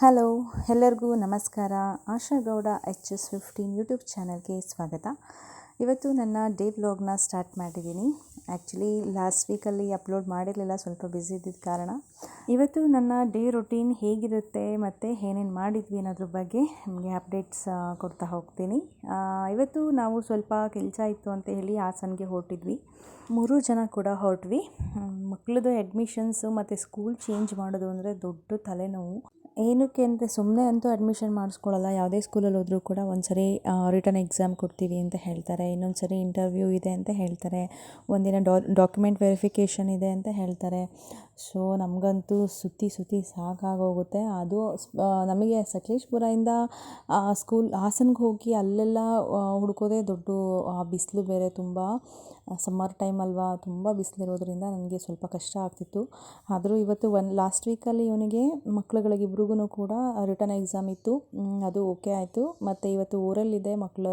Hello, ಎಲ್ಲರಿಗೂ ನಮಸ್ಕಾರ. Asha Gowda H S fifteen YouTube ಚಾನಲ್ಗೆ ಸ್ವಾಗತ. ಇವತ್ತು ನನ್ನ ಡೇ ವ್ಲಾಗ್ನ ಸ್ಟಾರ್ಟ್ ಮಾಡಿದ್ದೀನಿ. ಆ್ಯಕ್ಚುಲಿ ಲಾಸ್ಟ್ ವೀಕಲ್ಲಿ ಅಪ್ಲೋಡ್ ಮಾಡಿರಲಿಲ್ಲ, ಸ್ವಲ್ಪ ಬ್ಯುಸಿ ಇದ್ದಿದ್ದ ಕಾರಣ. ಇವತ್ತು ನನ್ನ ಡೇ ರೊಟೀನ್ ಹೇಗಿರುತ್ತೆ, ಮತ್ತು ಏನೇನು ಮಾಡಿದ್ವಿ ಅನ್ನೋದ್ರ ಬಗ್ಗೆ ನಿಮಗೆ ಅಪ್ಡೇಟ್ಸ್ ಕೊಡ್ತಾ ಹೋಗ್ತೀನಿ. ಇವತ್ತು ನಾವು ಸ್ವಲ್ಪ ಕೆಲಸ ಇತ್ತು ಅಂತ ಹೇಳಿ ಹಾಸನ್ಗೆ ಹೊರಟಿದ್ವಿ. ಮೂರು ಜನ ಕೂಡ ಹೊರಟ್ವಿ. ಮಕ್ಕಳದು ಅಡ್ಮಿಷನ್ಸು ಮತ್ತು ಸ್ಕೂಲ್ ಚೇಂಜ್ ಮಾಡೋದು ಅಂದರೆ ದೊಡ್ಡ ತಲೆನೋವು. ಏನಕ್ಕೆ ಅಂದರೆ ಸುಮ್ಮನೆ ಅಂತೂ ಅಡ್ಮಿಷನ್ ಮಾಡಿಸ್ಕೊಳ್ಳಲ್ಲ. ಯಾವುದೇ ಸ್ಕೂಲಲ್ಲಿ ಹೋದರೂ ಕೂಡ ಒಂದು ರಿಟರ್ನ್ ಎಕ್ಸಾಮ್ ಕೊಡ್ತೀವಿ ಅಂತ ಹೇಳ್ತಾರೆ. ಇನ್ನೊಂದು ಸರಿ ಇಂಟರ್ವ್ಯೂ ಇದೆ ಅಂತ ಹೇಳ್ತಾರೆ. ಒಂದಿನ ಡಾಕ್ಯುಮೆಂಟ್ ವೆರಿಫಿಕೇಷನ್ ಇದೆ ಅಂತ ಹೇಳ್ತಾರೆ. ಸೊ ನಮಗಂತೂ ಸುತ್ತಿ ಸುತ್ತಿ ಸಾಕಾಗೋಗುತ್ತೆ. ಅದು ನಮಗೆ ಸಕಲೇಶ್ಪುರದಿಂದ ಸ್ಕೂಲ್ ಹಾಸನ್ಗೆ ಹೋಗಿ ಅಲ್ಲೆಲ್ಲ ಹುಡುಕೋದೇ ದೊಡ್ಡ ಬಿಸಿಲು ಬೇರೆ ತುಂಬ. ಸಮ್ಮರ್ ಟೈಮ್ ಅಲ್ವಾ, ತುಂಬ ಬಿಸಿಲಿರೋದ್ರಿಂದ ನನಗೆ ಸ್ವಲ್ಪ ಕಷ್ಟ ಆಗ್ತಿತ್ತು. ಆದರೂ ಇವತ್ತು ಒನ್ ಲಾಸ್ಟ್ ವೀಕಲ್ಲಿ ಇವನಿಗೆ ಮಕ್ಳುಗಳಿಗಿಬ್ರಿಗೂ ಕೂಡ ರಿಟರ್ನ್ ಎಕ್ಸಾಮ್ ಇತ್ತು. ಅದು ಓಕೆ ಆಯಿತು. ಮತ್ತು ಇವತ್ತು ಊರಲ್ಲಿದೆ ಮಕ್ಕಳ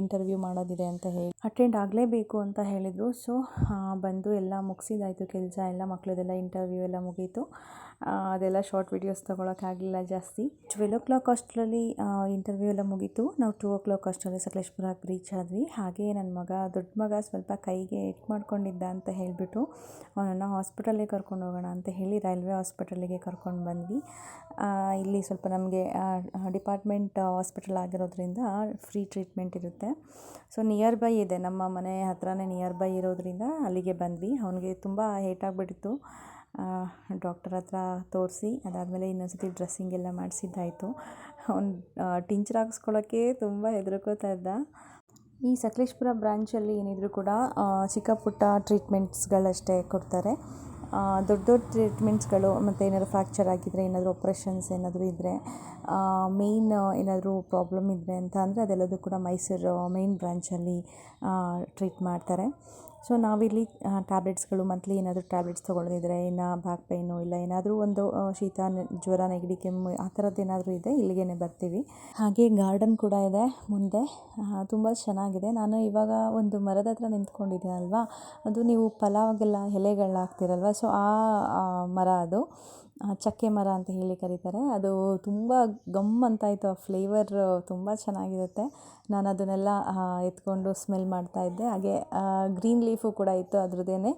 ಇಂಟರ್ವ್ಯೂ ಮಾಡೋದಿದೆ ಅಂತ ಹೇಳಿ. ಅಟೆಂಡ್ ಆಗಲೇಬೇಕು ಅಂತ ಹೇಳಿದರು. ಸೊ ಬಂದು ಎಲ್ಲ ಮುಗಿಸಿದಾಯಿತು ಕೆಲಸ. ಎಲ್ಲ ಮಕ್ಕಳದೆಲ್ಲ ಇಂಟರ್ವ್ಯೂ ಎಲ್ಲ ಮುಗೀತು. ಅದೆಲ್ಲ ಶಾರ್ಟ್ ವೀಡಿಯೋಸ್ ತೊಗೊಳಕ್ಕಾಗಲಿಲ್ಲ ಜಾಸ್ತಿ. ಟ್ವೆಲ್ ಓ ಕ್ಲಾಕ್ ಅಷ್ಟರಲ್ಲಿ ಇಂಟರ್ವ್ಯೂ ಎಲ್ಲ ಮುಗೀತು. ನಾವು ಟೂ ಓ ಕ್ಲಾಕ್ ಅಷ್ಟರಲ್ಲಿ ಸಕಲೇಶ್ಪುರಕ್ಕೆ ರೀಚ್ ಆದ್ವಿ. ಹಾಗೆ ನನ್ನ ಮಗ, ದೊಡ್ಡ ಮಗ ಸ್ವಲ್ಪ ಕೈಗೆ ಎಟ್ ಮಾಡ್ಕೊಂಡಿದ್ದ ಅಂತ ಹೇಳಿಬಿಟ್ಟು, ಅವನನ್ನು ಹಾಸ್ಪಿಟಲ್ಗೆ ಕರ್ಕೊಂಡು ಹೋಗೋಣ ಅಂತ ಹೇಳಿ ರೈಲ್ವೆ ಹಾಸ್ಪಿಟಲಿಗೆ ಕರ್ಕೊಂಡು ಬಂದ್ವಿ. ಇಲ್ಲಿ ಸ್ವಲ್ಪ ನಮಗೆ ಡಿಪಾರ್ಟ್ಮೆಂಟ್ ಹಾಸ್ಪಿಟಲ್ ಆಗಿರೋದ್ರಿಂದ ಫ್ರೀ ಟ್ರೀಟ್ಮೆಂಟ್ ಇರುತ್ತೆ. ಸೊ, ನಿಯರ್ ಬೈ ಇದೆ. ನಮ್ಮ ಮನೆ ಹತ್ರನೇ ನಿಯರ್ ಬೈ ಇರೋದ್ರಿಂದ ಅಲ್ಲಿಗೆ ಬಂದ್ವಿ. ಅವನಿಗೆ ತುಂಬ ಏಟಾಗ್ಬಿಟ್ಟಿತ್ತು ಡಾಕ್ಟರ್ ಹತ್ರ ತೋರಿಸಿ, ಅದಾದಮೇಲೆ ಇನ್ನೊಂದ್ಸತಿ ಡ್ರೆಸ್ಸಿಂಗ್ ಎಲ್ಲ ಮಾಡಿಸಿದ್ದಾಯಿತು. ಅವ್ನು ಟಿಂಚರ್ ಹಾಕ್ಸ್ಕೊಳ್ಳೋಕ್ಕೆ ತುಂಬ ಹೆದರ್ಕೋತಾ ಇದ್ದ. ಈ ಸಕಲೇಶ್ಪುರ ಬ್ರಾಂಚಲ್ಲಿ ಏನಿದ್ರು ಕೂಡ ಚಿಕ್ಕ ಪುಟ್ಟ ಟ್ರೀಟ್ಮೆಂಟ್ಸ್ಗಳಷ್ಟೇ ಕೊಡ್ತಾರೆ. ದೊಡ್ಡ ದೊಡ್ಡ ಟ್ರೀಟ್ಮೆಂಟ್ಸ್ಗಳು ಮತ್ತು ಏನಾದರೂ ಫ್ರ್ಯಾಕ್ಚರ್ ಆಗಿದ್ದರೆ ಏನಾದರೂ ಆಪ್ರೇಷನ್ಸ್ ಏನಾದರೂ ಇದ್ದರೆ ಮೇಯ್ನ್ ಏನಾದರೂ ಪ್ರಾಬ್ಲಮ್ ಇದ್ದರೆ ಅಂತ ಅಂದರೆ ಅದೆಲ್ಲದೂ ಕೂಡ ಮೈಸೂರು ಮೇಯ್ನ್ ಬ್ರಾಂಚಲ್ಲಿ ಟ್ರೀಟ್ ಮಾಡ್ತಾರೆ. ಸೊ ನಾವಿಲ್ಲಿ ಟ್ಯಾಬ್ಲೆಟ್ಸ್ಗಳು ಮಂತ್ಲಿ ಏನಾದರೂ ಟ್ಯಾಬ್ಲೆಟ್ಸ್ ತೊಗೊಳ್ಳೋದಿದ್ರೆ ಇನ್ನು ಬ್ಯಾಕ್ ಪೈನು ಇಲ್ಲ, ಏನಾದರೂ ಒಂದು ಶೀತ, ಜ್ವರ, ನೆಗಡಿ, ಕೆಮ್ಮು, ಆ ಥರದ್ದು ಇದೆ ಇಲ್ಲಿಗೆ ಬರ್ತೀವಿ. ಹಾಗೆ ಗಾರ್ಡನ್ ಕೂಡ ಇದೆ ಮುಂದೆ ತುಂಬ ಚೆನ್ನಾಗಿದೆ. ನಾನು ಇವಾಗ ಒಂದು ಮರದ ಹತ್ರ ನಿಂತ್ಕೊಂಡಿದ್ದೆ ಅಲ್ವಾ? ಅದು ನೀವು ಪಲಾವ್ಗೆಲ್ಲ ಎಲೆಗಳನ್ನ ಹಾಕ್ತಿರಲ್ವ ಸೊ ಆ ಮರ ಅದು. ಚಕ್ಕೆ ಮರ ಅಂತ ಹೇಳಿ ಕರೀತಾರೆ. ಅದು ತುಂಬ ಗಮ್ ಅಂತ ಇತ್ತು ಆ ಫ್ಲೇವರ್ ತುಂಬ ಚೆನ್ನಾಗಿರುತ್ತೆ. ನಾನು ಅದನ್ನೆಲ್ಲ ಎತ್ಕೊಂಡು ಸ್ಮೆಲ್ ಮಾಡ್ತಾ ಇದ್ದೆ. ಹಾಗೆ ಗ್ರೀನ್ ಲೀಫು ಕೂಡ ಇತ್ತು ಅದ್ರದ್ದೇನೆ.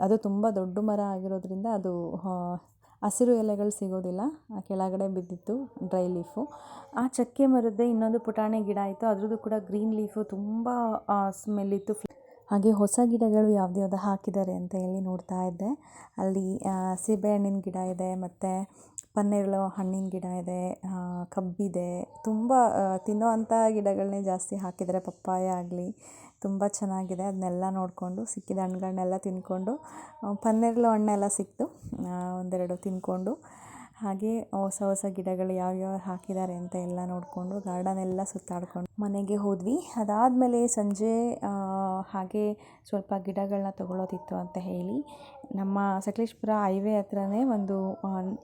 ಅದ್- ತುಂಬ ದೊಡ್ಡ ಮರ ಆಗಿರೋದ್ರಿಂದ ಅದು ಹಸಿರು ಎಲೆಗಳು ಸಿಗೋದಿಲ್ಲ. ಕೆಳಗಡೆ ಬಿದ್ದಿತ್ತು ಡ್ರೈ ಲೀಫು ಆ ಚಕ್ಕೆ ಮರದ್ದೇ ಇನ್ನೊಂದು ಪುಟಾಣಿ ಗಿಡ ಇತ್ತು. ಅದ್ರದ್ದು ಕೂಡ ಗ್ರೀನ್ ಲೀಫು ತುಂಬ ಸ್ಮೆಲ್ ಇತ್ತು. ಹಾಗೆ ಹೊಸ ಗಿಡಗಳು ಯಾವ್ದ್ಯಾವ್ದು ಹಾಕಿದ್ದಾರೆ ಅಂತ ಹೇಳಿ ನೋಡ್ತಾ ಇದ್ದೆ. ಅಲ್ಲಿ ಸೀಬೆಹಣ್ಣಿನ ಗಿಡ ಇದೆ ಮತ್ತು ಪನ್ನೇರಳು ಹಣ್ಣಿನ ಗಿಡ ಇದೆ ಕಬ್ಬಿದೆ. ತುಂಬ ಆ, ತಿನ್ನೋ ಅಂಥ ಗಿಡಗಳನ್ನೇ ಜಾಸ್ತಿ ಹಾಕಿದ್ದಾರೆ. ಪಪ್ಪಾಯ ಆಗಲಿ ತುಂಬ ಚೆನ್ನಾಗಿದೆ. ಅದನ್ನೆಲ್ಲ ನೋಡಿಕೊಂಡು ಸಿಕ್ಕಿದ ಹಣ್ಣುಗಳನ್ನೆಲ್ಲ ತಿಂದ್ಕೊಂಡು ಆ, ಪನ್ನೇರಳು ಹಣ್ಣೆಲ್ಲ ಸಿಕ್ತು ಒಂದೆರಡು ತಿಂದ್ಕೊಂಡು ಹಾಗೆ ಹೊಸ ಹೊಸ ಗಿಡಗಳು ಯಾವ್ಯಾವ ಹಾಕಿದ್ದಾರೆ ಅಂತ ಎಲ್ಲ ನೋಡಿಕೊಂಡು ಗಾರ್ಡನ್ ಎಲ್ಲ ಸುತ್ತಾಡ್ಕೊಂಡು ಮನೆಗೆ ಹೋದ್ವಿ. ಅದಾದಮೇಲೆ ಸಂಜೆ ಹಾಗೆ ಸ್ವಲ್ಪ ಗಿಡಗಳನ್ನ ತಗೊಳ್ಳೋದಿತ್ತು ಅಂತ ಹೇಳಿ ನಮ್ಮ ಸಕಲೇಶ್ಪುರ ಹೈವೇ ಹತ್ರನೇ ಒಂದು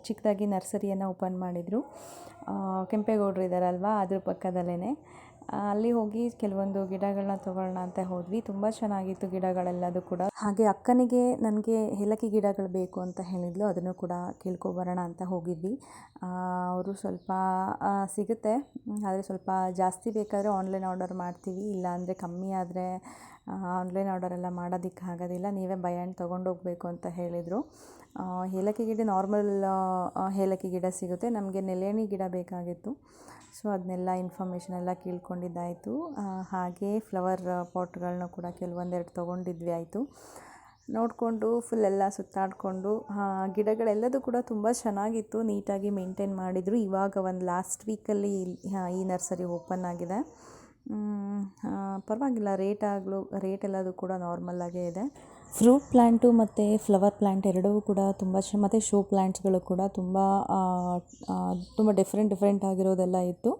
ಚಿಕ್ಕದಾಗಿ ನರ್ಸರಿಯನ್ನು ಓಪನ್ ಮಾಡಿದರು. ಕೆಂಪೇಗೌಡರು ಇದ್ದಾರಲ್ವಾ ಅದ್ರ ಪಕ್ಕದಲ್ಲೇ ಅಲ್ಲಿ ಹೋಗಿ ಕೆಲವೊಂದು ಗಿಡಗಳನ್ನ ತಗೊಳ್ಳೋಣ ಅಂತ ಹೋದ್ವಿ. ತುಂಬ ಚೆನ್ನಾಗಿತ್ತು ಗಿಡಗಳೆಲ್ಲದು ಕೂಡ. ಹಾಗೆ ಅಕ್ಕನಿಗೆ ನನಗೆ ಏಲಕ್ಕಿ ಗಿಡಗಳು ಬೇಕು ಅಂತ ಹೇಳಿದ್ಲು. ಅದನ್ನು ಕೂಡ ಕೇಳ್ಕೊಬರೋಣ ಅಂತ ಹೋಗಿದ್ವಿ. ಅವರು ಸ್ವಲ್ಪ ಸಿಗುತ್ತೆ. ಆದರೆ ಸ್ವಲ್ಪ ಜಾಸ್ತಿ ಬೇಕಾದರೆ ಆನ್ಲೈನ್ ಆರ್ಡರ್ ಮಾಡ್ತೀವಿ. ಇಲ್ಲಾಂದರೆ ಕಮ್ಮಿ ಆದರೆ ಆನ್ಲೈನ್ ಆರ್ಡರ್ ಎಲ್ಲ ಮಾಡೋದಕ್ಕೆ ಆಗೋದಿಲ್ಲ. ನೀವೇ ಬೈ ಹ್ಯಾಂಡ್ ತೊಗೊಂಡೋಗ್ಬೇಕು ಅಂತ ಹೇಳಿದರು. ಏಲಕ್ಕಿ ಗಿಡ ನಾರ್ಮಲ್ ಏಲಕ್ಕಿ ಗಿಡ ಸಿಗುತ್ತೆ. ನಮಗೆ ನೆಲೆಣಿ ಗಿಡ ಬೇಕಾಗಿತ್ತು. ಸೊ ಅದನ್ನೆಲ್ಲ ಇನ್ಫಾರ್ಮೇಷನ್ ಎಲ್ಲ ಕೇಳ್ಕೊಂಡಿದ್ದಾಯಿತು. ಹಾಗೆ ಫ್ಲವರ್ ಪಾಟ್ಗಳನ್ನ ಕೂಡ ಕೆಲವೊಂದೆರಡು ತೊಗೊಂಡಿದ್ವಿ, ಆಯಿತು. ನೋಡಿಕೊಂಡು ಫುಲ್ ಎಲ್ಲ ಸುತ್ತಾಡಿಕೊಂಡು ಗಿಡಗಳೆಲ್ಲದೂ ಕೂಡ ತುಂಬ ಚೆನ್ನಾಗಿತ್ತು. ನೀಟಾಗಿ ಮೇಂಟೈನ್ ಮಾಡಿದರು. ಇವಾಗ ಒಂದು ಲಾಸ್ಟ್ ವೀಕಲ್ಲಿ ಈ ನರ್ಸರಿ ಓಪನ್ ಆಗಿದೆ. ಪರವಾಗಿಲ್ಲ ರೇಟ್ ಆಗಲು ರೇಟ್ ಎಲ್ಲದು ಕೂಡ ನಾರ್ಮಲ್ಲಾಗೇ ಇದೆ. ಫ್ರೂಟ್ ಪ್ಲ್ಯಾಂಟು ಮತ್ತು ಫ್ಲವರ್ ಪ್ಲ್ಯಾಂಟ್ ಎರಡೂ ಕೂಡ ತುಂಬ ಚ ಮತ್ತು ಶೋ ಪ್ಲ್ಯಾಂಟ್ಸ್ಗಳು ಕೂಡ ತುಂಬ ತುಂಬ ಡಿಫ್ರೆಂಟ್ ಡಿಫ್ರೆಂಟ್ ಆಗಿರೋದೆಲ್ಲ ಇತ್ತು.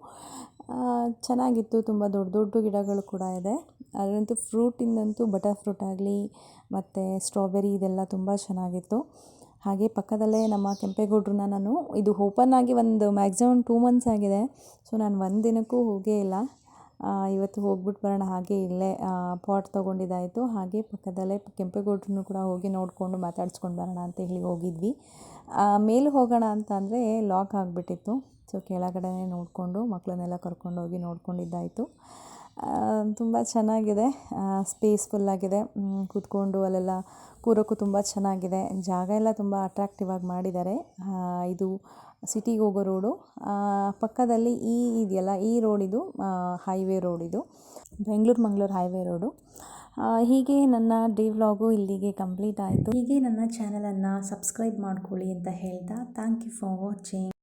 ಚೆನ್ನಾಗಿತ್ತು, ತುಂಬ ದೊಡ್ಡ ದೊಡ್ಡ ಗಿಡಗಳು ಕೂಡ ಇದೆ. ಅದರಂತೂ ಫ್ರೂಟಿಂದಂತೂ ಬಟರ್ ಫ್ರೂಟ್ ಆಗಲಿ, ಮತ್ತು ಸ್ಟ್ರಾಬೆರಿ ಇದೆಲ್ಲ ತುಂಬ ಚೆನ್ನಾಗಿತ್ತು. ಹಾಗೆ ಪಕ್ಕದಲ್ಲೇ ನಮ್ಮ ಕೆಂಪೇಗೌಡ್ರನ್ನ ನಾನು, ಇದು ಓಪನ್ ಆಗಿ ಒಂದು ಮ್ಯಾಕ್ಸಿಮಮ್ ಟೂ ಮಂತ್ಸ್ ಆಗಿದೆ. ಸೊ ನಾನು ಒಂದು ದಿನಕ್ಕೂ ಹೋಗೇ ಇಲ್ಲ. ಇವತ್ತು ಹೋಗ್ಬಿಟ್ಟು ಬರೋಣ ಹಾಗೆ ಇಲ್ಲೇ ಪಾಟ್ ತೊಗೊಂಡಿದ್ದಾಯಿತು. ಹಾಗೆ ಪಕ್ಕದಲ್ಲೇ ಕೆಂಪೇಗೌಡ್ರನ್ನು ಕೂಡ ಹೋಗಿ ನೋಡಿಕೊಂಡು ಮಾತಾಡ್ಸ್ಕೊಂಡು ಬರೋಣ ಅಂತ ಹೇಳಿ ಹೋಗಿದ್ವಿ. ಮೇಲೆ ಹೋಗೋಣ ಅಂತ ಅಂದರೆ ಲಾಕ್ ಆಗಿಬಿಟ್ಟಿತ್ತು. ಸೊ ಕೆಳಗಡೆ ನೋಡಿಕೊಂಡು ಮಕ್ಕಳನ್ನೆಲ್ಲ ಕರ್ಕೊಂಡೋಗಿ ನೋಡ್ಕೊಂಡಿದ್ದಾಯಿತು. ತುಂಬ ಚೆನ್ನಾಗಿದೆ. ಸ್ಪೇಸ್ಫುಲ್ಲಾಗಿದೆ ಕೂತ್ಕೊಂಡು ಅಲ್ಲೆಲ್ಲ ಕೂರೋಕ್ಕೂ ತುಂಬ ಚೆನ್ನಾಗಿದೆ. ಜಾಗ ಎಲ್ಲ ತುಂಬ ಅಟ್ರಾಕ್ಟಿವ್ ಆಗಿ ಮಾಡಿದ್ದಾರೆ. ಇದು ಸಿಟಿಗೆ ಹೋಗೋ ರೋಡು. ಪಕ್ಕದಲ್ಲಿ ಈ ಇದೆಯಲ್ಲ, ಈ ರೋಡಿದು ಹೈವೇ ರೋಡ್ ಇದು ಬೆಂಗಳೂರು ಮಂಗಳೂರು ಹೈವೇ ರೋಡು. ಹೀಗೆ ನನ್ನ ಡೇ ವ್ಲಾಗು ಇಲ್ಲಿಗೆ ಕಂಪ್ಲೀಟ್ ಆಯಿತು. ಹೀಗೆ ನನ್ನ ಚಾನಲನ್ನು ಸಬ್ಸ್ಕ್ರೈಬ್ ಮಾಡ್ಕೊಳ್ಳಿ ಅಂತ ಹೇಳ್ತಾ, ಥ್ಯಾಂಕ್ ಯು ಫಾರ್ ವಾಚಿಂಗ್.